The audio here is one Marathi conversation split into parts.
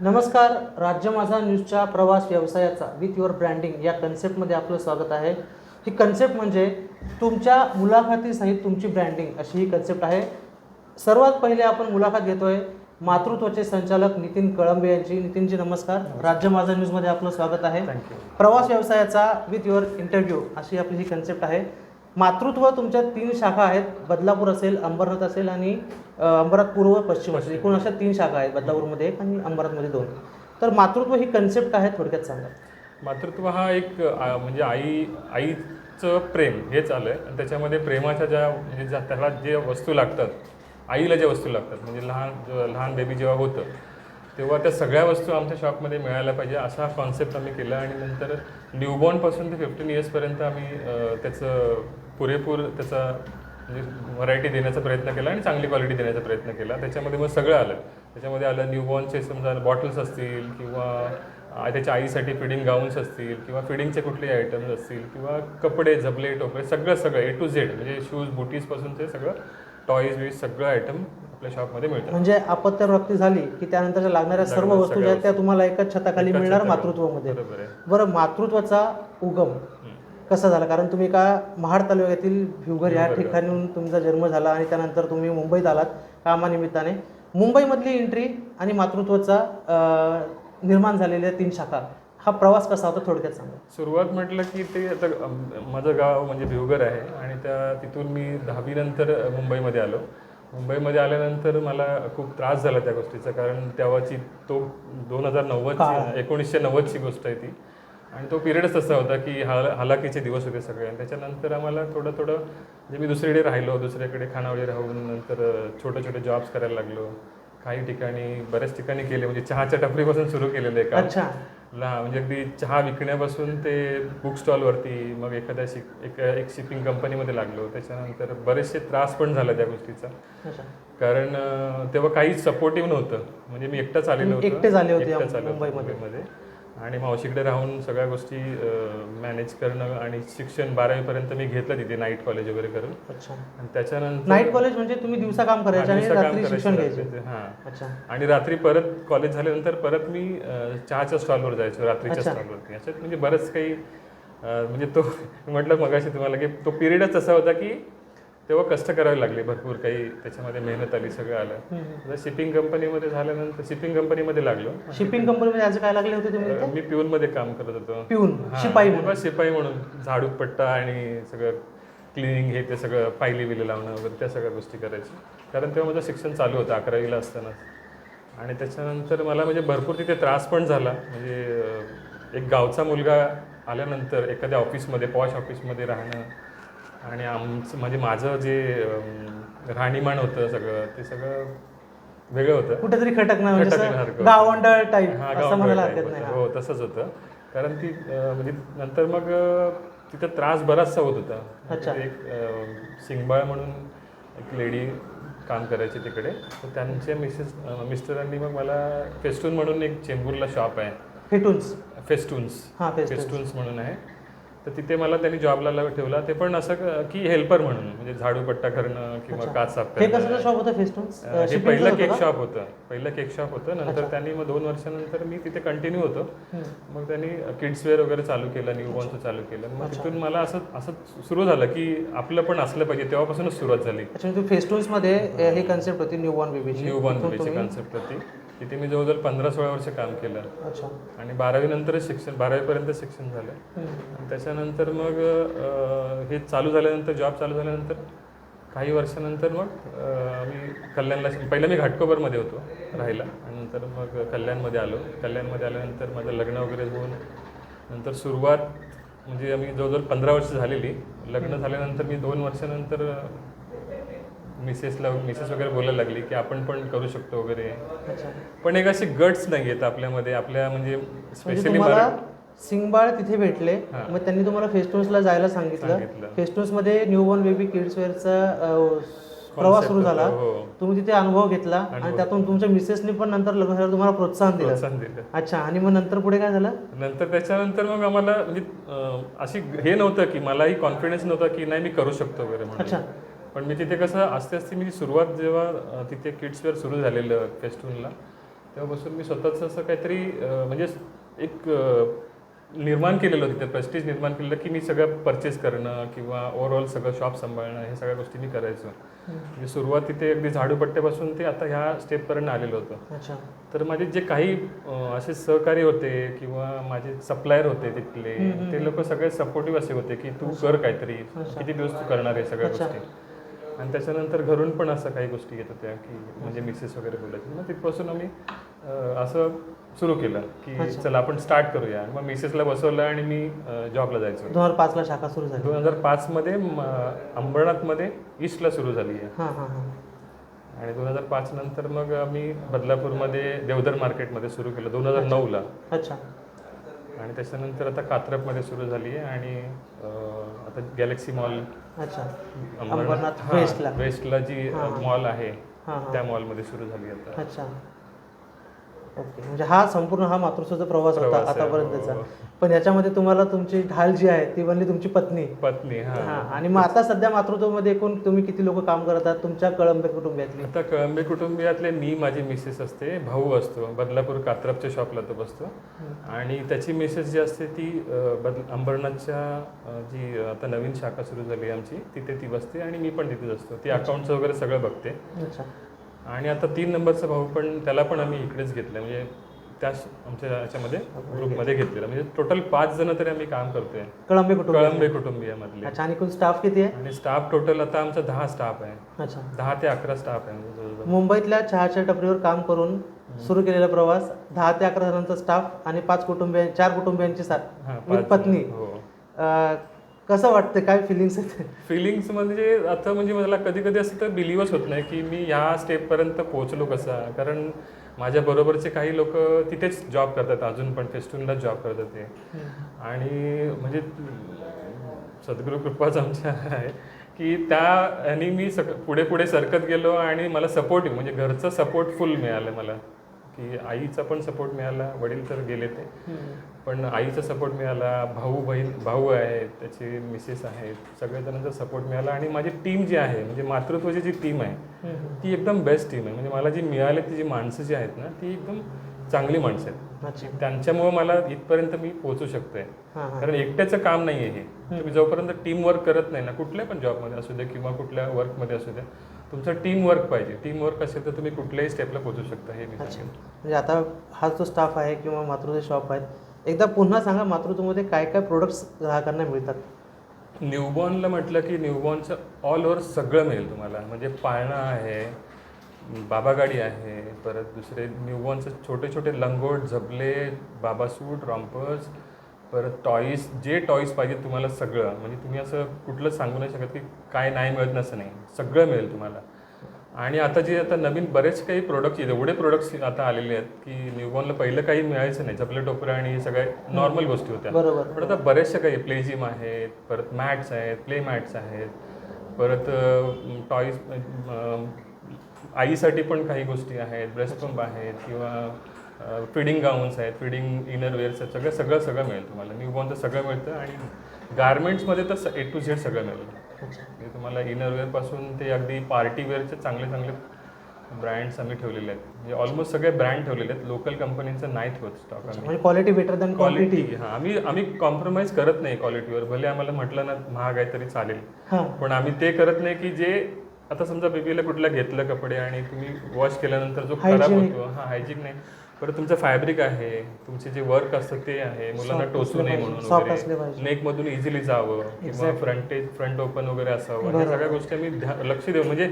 नमस्कार राज्य माझा न्यूजच्या प्रवास व्यवसायाचा विथ युअर ब्रँडिंग या कन्सेप्टमध्ये आपलं स्वागत आहे. ही कन्सेप्ट म्हणजे तुमच्या मुलाखतीसहित तुमची ब्रँडिंग अशी ही कन्सेप्ट आहे. सर्वात पहिले आपण मुलाखत घेतोय मातृत्वाचे संचालक नितीन कळंबे यांची. नितीनजी नमस्कार. राज्य माझा न्यूजमध्ये आपलं स्वागत आहे. प्रवास व्यवसायाचा विथ युअर इंटरव्ह्यू अशी आपली ही कन्सेप्ट आहे. मातृत्व तुमच्या तीन शाखा आहेत. बदलापूर असेल अंबरनाथ असेल आणि अंबरात अंबरनाथ पूर्व पश्चिम असेल. एकूण अशा तीन शाखा आहेत बदलापूरमध्ये एक आणि अंबरनाथमध्ये दोन. तर मातृत्व ही कन्सेप्ट आहे? थोडक्यात सांगा. मातृत्व हा एक म्हणजे आई आईचं प्रेम हेच आलं आहे. आणि त्याच्यामध्ये प्रेमाच्या ज्या म्हणजे ज्या त्याला जे वस्तू लागतात आईला ज्या वस्तू लागतात म्हणजे लहान लहान बेबी जेव्हा होतं तेव्हा त्या सगळ्या वस्तू आमच्या शॉपमध्ये मिळायला पाहिजे. असा कॉन्सेप्ट आम्ही केला आणि नंतर न्यूबॉर्नपासून ते फिफ्टीन इयर्सपर्यंत आम्ही त्याचं पुरेपूर त्याचा म्हणजे व्हरायटी देण्याचा प्रयत्न केला आणि चांगली क्वालिटी देण्याचा प्रयत्न केला. त्याच्यामध्ये मग सगळं आलं. त्याच्यामध्ये आलं न्यूबॉर्नचे समजा बॉटल्स असतील किंवा त्याच्या आईसाठी फिडिंग गाऊन्स असतील किंवा फिडिंगचे कुठलेही आयटम्स असतील किंवा कपडे झबले टोपे सगळं सगळं ए टू झेड म्हणजे शूज बुटीजपासून ते सगळं टॉईज वीज सगळं आयटम आपल्या शॉपमध्ये मिळतात म्हणजे अपत्यप्राप्ती झाली की त्यानंतर लागणाऱ्या सर्व वस्तू ज्या आहेत त्या तुम्हाला एकाच छताखाली मिळणार. मातृत्वामध्ये. बरोबर बरं मातृत्वाचा उगम. कसा झाला? कारण तुम्ही का महाड तालुक्यातील भिवघर या भिवघर. ठिकाणून तुमचा जन्म झाला आणि त्यानंतर तुम्ही मुंबईत आलात कामानिमित्ताने. मुंबईमधली एंट्री आणि मातृत्वाचा निर्माण झालेल्या तीन शाखा हा प्रवास कसा होता थोडक्यात सांगा. सुरुवात म्हटलं की ते आता माझं गाव म्हणजे भिवगर आहे आणि त्या तिथून मी दहावीनंतर मुंबईमध्ये आलो. मुंबईमध्ये आल्यानंतर मला खूप त्रास झाला त्या गोष्टीचा कारण तेव्हाची तो दोन हजार काळ. नव्वदची एकोणीसशे नव्वदची गोष्ट आहे ती. आणि तो पिरियडच तसा होता की हाल हालाकीचे दिवस होते सगळे. आणि त्याच्यानंतर आम्हाला थोडं थोडं म्हणजे मी दुसरीकडे राहिलो दुसरीकडे खानावळी राहून नंतर छोटे छोटे जॉब्स करायला लागलो. काही ठिकाणी बऱ्याच ठिकाणी केले. म्हणजे चहाच्या टपरीपासून सुरू केलेलं आहे काम. अच्छा. लहान म्हणजे अगदी चहा विकण्यापासून ते बुक स्टॉलवरती मग एखाद्या शिप एक एक शिपिंग कंपनीमध्ये लागलो. त्याच्यानंतर बरेचसे त्रास पण झाला त्या गोष्टीचा. अच्छा. कारण तेव्हा काहीच सपोर्टिव्ह नव्हतं. म्हणजे मी एकटाच आलेलो एकटे झाले होते एकटाच आलो होतो मुंबईमध्ये. आणि मावशीकडे राहून सगळ्या गोष्टी मॅनेज करणं आणि शिक्षण बारावीपर्यंत मी घेतलं तिथे नाईट कॉलेज वगैरे करून. अच्छा. आणि त्याच्यानंतर नाईट कॉलेज म्हणजे तुम्ही दिवसा काम करायचे आणि रात्री शिक्षण घ्यायचे. हां. अच्छा. आणि रात्री परत कॉलेज झाल्यानंतर परत मी चहाच्या स्टॉलवर जायचो रात्रीच्या. स्टॉलवरती याच्यात म्हणजे बरंच काही म्हणजे तो म्हटलं मगाशी तुम्हाला की तो पिरियडच असा होता की तेव्हा कष्ट करावे लागले भरपूर काही. त्याच्यामध्ये मेहनत आली सगळं आलं. शिपिंग कंपनीमध्ये झाल्यानंतर शिपिंग कंपनीमध्ये लागलो. शिपिंग कंपनीमध्ये आज काय लागले होते तुम्ही मी पिऊनमध्ये काम करत होतो. पिऊन शिपाई तेव्हा शिपाई म्हणून. झाडू पट्टा आणि सगळं क्लिनिंग हे ते सगळं पायली बिलं लावणं वगैरे त्या सगळ्या गोष्टी करायची. कारण तेव्हा माझं शिक्षण चालू होतं अकरावीला असताना. आणि त्याच्यानंतर मला म्हणजे भरपूर तिथे त्रास पण झाला. म्हणजे एक गावचा मुलगा आल्यानंतर एखाद्या ऑफिसमध्ये पॉश ऑफिसमध्ये राहणं आणि आमचं म्हणजे माझं जे राहणीमान होतं सगळं ते सगळं वेगळं होतं. कुठेतरी खटकणं म्हणजे. गावंडळ टाईप हा, असं म्हणायला हरकत नाही. हो. तसंच होतं. कारण ती म्हणजे नंतर मग तिथं त्रास बराचसा होत होता. अच्छा. तिथे एक सिंगबाळ म्हणून एक लेडी काम करायची तिकडे. तर त्यांच्या मिसेस मिस्टरांनी मग मला फेस्टून म्हणून एक चेंबूरला शॉप आहे. फेटून्स फेस्टून्स हा फेस्टून्स फेस्टून्स म्हणून आहे. तर तिथे मला त्यांनी जॉबला लाव- ठेवला. ते पण असं क- की हेल्पर म्हणून म्हणजे झाडू पट्टा करणं किंवा. काच साफ हे करणं. शॉप होतं? फेस्टून्स अं, हे पहिलं केक? शॉप होतं. पहिलं केक शॉप होतं. नंतर त्यांनी मग दोन वर्षानंतर मी तिथे कंटिन्यू होतो. मग त्यांनी किड्स वेअर वगैरे चालू केलं न्यूबॉर्नचं चालू केलं. मग तिथून मला असं असं सुरू झालं की आपलं पण असलं पाहिजे. तेव्हापासूनच सुरुवात झाली. अच्छा म्हणजे फेस्टून्समध्ये अ, ही कन्सेप्ट होती न्यू बॉर्न बेबीची न्यूबॉर्न बेबीची कॉन्सेप्ट होती. तिथे मी जवळजवळ पंधरा सोळा वर्ष काम केलं. अच्छा. आणि बारावीनंतरच शिक्षण बारावीपर्यंत शिक्षण झालं. आणि त्याच्यानंतर मग हे चालू झाल्यानंतर जॉब चालू झाल्यानंतर काही वर्षानंतर मग मी कल्याणला पहिलं मी घाटकोपरमध्ये होतो राहायला. आणि नंतर मग कल्याणमध्ये आलो. कल्याणमध्ये आल्यानंतर माझं लग्न वगैरे होऊन नंतर सुरुवात म्हणजे आम्ही जवळजवळ पंधरा वर्ष झालेली. लग्न झाल्यानंतर मी दोन वर्षानंतर मिसेसला मिसेस वगैरे बोलायला लागली की आपण पण करू शकतो वगैरे. अच्छा. पण एक असे गट्स नाही आहेत आपल्यामध्ये. आपल्या म्हणजे म्हणजे स्पेशली तुम्हाला सिंगबाळ तिथे भेटले हा. मग त्यांनी तुम्हाला फेस्टून्सला जायला सांगितलं. सांगितलं. फेस्टून्समध्ये न्यू बॉर्न बेबी किड्स वेअरचा प्रवास सुरू झाला. हो. तुम्ही तिथे अनुभव घेतला आणि त्यातून तुमच्या मिसेसनी पण नंतर लग्न झाल्यावर तुम्हाला प्रोत्साहन दिलं. प्रोत्साहन दिलं. अच्छा आणि मग नंतर पुढे काय झालं? नंतर त्याच्यानंतर मग आम्हाला म्हणजे अं, अशी हे नव्हतं की मलाही कॉन्फिडन्स नव्हता की नाही मी करू शकतो वगैरे अच्छा. पण मी तिथे कसं असते असते मी सुरुवात जेव्हा तिथे किड्स वेअर सुरू झालेलं फेस्टूनला तेव्हापासून मी स्वतःच असं काहीतरी म्हणजे एक निर्माण केलेलं होतं तिथे प्रेस्टिज निर्माण केलेलं की मी सगळं परचेस करणं किंवा ओव्हरऑल सगळं शॉप सांभाळणं हे सगळ्या गोष्टी मी करायचो. म्हणजे सुरुवात तिथे अगदी झाडूपट्ट्यापासून ते आता ह्या स्टेपपर्यंत आलेलं होतं. तर माझे जे काही असे सहकारी होते किंवा माझे सप्लायर होते तिथले ते लोक सगळे सपोर्टिव्ह असे होते की तू कर काहीतरी किती दिवस तू करणार आहे सगळ्या. गोष्टी. आणि त्याच्यानंतर घरून पण असं काही गोष्टी येत होत्या की म्हणजे मिसेस वगैरे बोलायची मग तिथपासून आम्ही असं सुरू केलं की चला आपण स्टार्ट करूया. मग मिसेसला बसवलं आणि मी जॉबला जायचो. दोन हजार पाचला शाखा सुरू झाली. दोन हजार पाचमध्ये म- अंबरनाथमध्ये ईस्टला सुरू झाली आहे. आणि दोन हजार पाच नंतर मग आम्ही बदलापूरमध्ये देवधर मार्केटमध्ये सुरू केलं दोन हजार नऊला अच्छा. आणि त्याच्यानंतर आता कात्रपमध्ये सुरू झाली आहे आणि आता गॅलेक्सी मॉल अच्छा. अंबरनाथ. वेस्टला. वेस्टला जी मॉल आहे त्या मॉलमध्ये सुरू झाली आता. अच्छा. ओके. म्हणजे हा संपूर्ण हा मातृत्वाचा प्रवास होता प्रवास आहे, आतापर्यंतचा. हो. पण याच्यामध्ये तुम्हाला तुमची ढाल जी आहे ती बनली तुमची पत्नी. पत्नी हा. हा आणि मग आता सध्या मातृत्वामध्ये एकूण तुम्ही किती लोक काम करत आहात? तुमच्या कळंबे कुटुंबियातली. आता कळंबे कुटुंबियातले मी माझी मिसेस असते भाऊ असतो बदलापूर कात्रपच्या शॉपला तो बसतो. आणि त्याची मिसेस जी असते ती अं, बद अंबरनाथच्या अं, जी आता नवीन शाखा सुरू झाली आहे आमची तिथे ती बसते आणि मी पण तिथेच असतो. ती अकाउंटचं वगैरे सगळं बघते. अच्छा. आणि आता तीन नंबरचा भाऊ पण त्याला पण आम्ही इकडेच घेतलं म्हणजे त्या आमच्या याच्यामध्ये ग्रुपमध्ये घेतलेलं. म्हणजे टोटल पाच जण तरी आम्ही काम करतोय. कळंबे कुटुंब कळंबे कुटुंबियामधले. अच्छा आणि स्टाफ किती आहे? आणि स्टाफ टोटल आता आमचा दहा स्टाफ आहे. अच्छा. दहा ते अकरा स्टाफ आहे म्हणजे. मुंबईतल्या चहाच्या टपरीवर काम करून सुरू केलेला प्रवास दहा ते अकरा जणांचा स्टाफ आणि पाच कुटुंबिय चार कुटुंबियांची साथ पाच पत्नी. हो. कसं वाटतं काय फिलिंग्स आहेत? फिलिंग्स म्हणजे आता म्हणजे मला कधी कधी असं तर बिलीवच होत नाही की मी ह्या स्टेपपर्यंत पोहोचलो कसा? कारण माझ्या बरोबरचे काही लोक तिथेच जॉब करतात अजून पण फेस्टूनला जॉब करतात ते. आणि म्हणजे सद्गुरू कृपाच आमच्या आहे की त्या ह्यानी मी सग पुढे पुढे सरकत गेलो आणि मला सपोर्ट म्हणजे घरचं सपोर्ट फुल मिळालं मला. की आईचा पण सपोर्ट मिळाला वडील तर गेले ते. पण आईचा सपोर्ट मिळाला भाऊ बहीण भाऊ आहेत त्याचे मिसेस आहेत सगळेजणांचा सपोर्ट मिळाला आणि माझी टीम जी आहे म्हणजे मातृत्वाची जी टीम आहे ती एकदम बेस्ट टीम आहे. म्हणजे मला जी मिळाली ती जी माणसं जी आहेत ना ती एकदम चांगली माणसं आहेत. त्यांच्यामुळे मला इथपर्यंत मी पोहोचू शकतोय. कारण एकट्याचं काम नाही आहे हे तुम्ही जोपर्यंत टीम वर्क करत नाही ना कुठल्या पण जॉबमध्ये असू दे किंवा कुठल्या वर्कमध्ये असू द्या तुमचं टीम वर्क पाहिजे. टीम वर्क असेल तर तुम्ही कुठल्याही स्टेपला पोहोचू शकता हे मी सांगेन. म्हणजे आता हा जो स्टाफ आहे किंवा मातृत्व शॉप आहेत एकदा पुन्हा सांगा मातृत्वमध्ये काय काय प्रोडक्ट्स ग्राहकांना मिळतात? न्यूबॉर्नला म्हटलं की न्यूबॉर्नचं ऑल ओव्हर सगळं मिळेल तुम्हाला. म्हणजे पाळणा आहे बाबा गाडी आहे परत दुसरे न्यूबॉर्नचे छोटे छोटे लंगोट झबले बाबा सूट रॉम्पर्स परत टॉईस जे टॉईस पाहिजे तुम्हाला सगळं म्हणजे तुम्ही असं कुठलं सांगू नाही शकत की काय नाही मिळत नसं नाही. सगळं मिळेल तुम्हाला. आणि आता जे आता नवीन बरेच काही प्रोडक्ट्स एवढे प्रोडक्ट्स आता आलेले आहेत की न्यूबॉर्नला पहिलं काही मिळायचं नाही. झपले टोपरे आणि हे सगळ्या नॉर्मल गोष्टी होत्या. बरोबर. पण आता बरेचशा काही प्ले जिम आहेत परत मॅट्स आहेत प्ले मॅट्स आहेत परत टॉईज आईसाठी पण काही गोष्टी आहेत ब्रेस्ट पंप आहेत किंवा फिडिंग गाऊन्स आहेत फिडिंग इनरवेअर्स आहेत सगळं सगळं सगळं मिळेल तुम्हाला. न्यूबॉर्नचं सगळं मिळतं आणि गार्मेंट्समध्ये तर ए टू झेड सगळं मिळेल म्हणजे तुम्हाला इनरवेअरपासून ते अगदी पार्टी वेअरचे चांगले चांगले ब्रँड्स आम्ही ठेवलेले आहेत. म्हणजे ऑलमोस्ट सगळे ब्रँड ठेवलेले आहेत. लोकल कंपनीचं नाही ठेवत स्टॉक आम्ही. क्वालिटी बेटर दॅन क्वालिटी हा. आम्ही आम्ही कॉम्प्रोमाइज करत नाही क्वालिटीवर भले आम्हाला म्हटलं ना महाग आहे तरी चालेल. पण आम्ही ते करत नाही की जे आता समजा बेबीला कुठला घेतलं कपडे आणि तुम्ही वॉश केल्यानंतर जो खराब. होतो हा हायजिन नाही. परत तुमचं फॅब्रिक आहे तुमचे जे वर्क असतं ते आहे मुलांना टोचू नये म्हणून soft असले वगैरे पाहिजे. नेक मधून इझिली जावं किंवा फ्रंटेज फ्रंट ओपन वगैरे असावं. ह्या सगळ्या गोष्टी आम्ही ध्या- लक्ष देऊ म्हणजे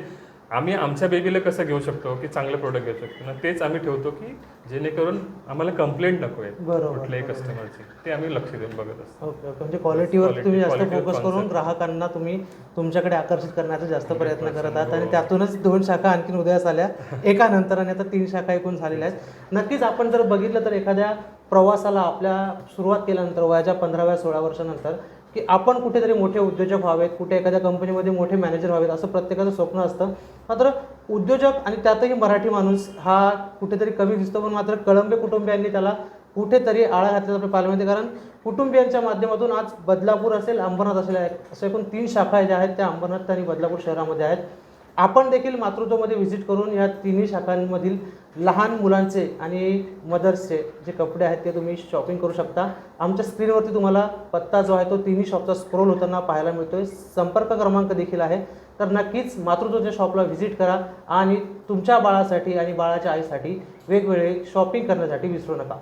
आम्ही आमच्या बेबीला कसं घेऊ शकतो की चांगलं प्रोडक्ट घेऊ शकतो? ना तेच आम्ही ठेवतो की जेणेकरून आम्हाला कंप्लेंट नको आहे कुठल्याही कस्टमरची ते आम्ही लक्ष देऊन बघत असतो. म्हणजे क्वालिटीवर तुम्ही जास्त फोकस करून. ग्राहकांना तुम्ही तुमच्याकडे आकर्षित करण्याचा जास्त प्रयत्न करत आहात आणि हो. त्यातूनच दोन शाखा आणखीन उदयास आल्या. एका नंतर आणि आता तीन शाखा एकूण झालेल्या आहेत. नक्कीच आपण जर बघितलं तर एखाद्या प्रवासाला आपल्या सुरुवात केल्यानंतर वयाच्या पंधराव्या सोळा वर्षानंतर की आपण कुठेतरी मोठे उद्योजक व्हावेत कुठे एखाद्या कंपनीमध्ये मोठे मॅनेजर व्हावेत असं प्रत्येकाचं स्वप्न असतं. मात्र उद्योजक आणि त्यातही मराठी माणूस हा कुठेतरी कमी दिसतो पण मात्र कळंबे कुटुंबियांनी त्याला कुठेतरी आळा घातल्याचं आपल्या पालमध्ये कारण कुटुंबियांच्या माध्यमातून आज बदलापूर असेल अंबरनाथ असेल अशा एकूण तीन शाखा ज्या आहेत त्या अंबरनाथ आणि बदलापूर शहरामध्ये आहेत. आपण देखील मातृत्वमध्ये व्हिजिट करून या तिन्ही शाखांमधील लहान मुलांचे आणि मदर्सचे जे कपडे आहेत ते तुम्ही शॉपिंग करू शकता. आमच्या स्क्रीनवरती तुम्हाला पत्ता जो आहे तो तिन्ही शॉपचा स्क्रोल होताना पाहायला मिळतो आहे संपर्क क्रमांक देखील आहे. तर नक्कीच मातृत्वच्या शॉपला व्हिजिट करा आणि तुमच्या बाळासाठी आणि बाळाच्या आईसाठी वेगवेगळे शॉपिंग करण्यासाठी विसरू नका.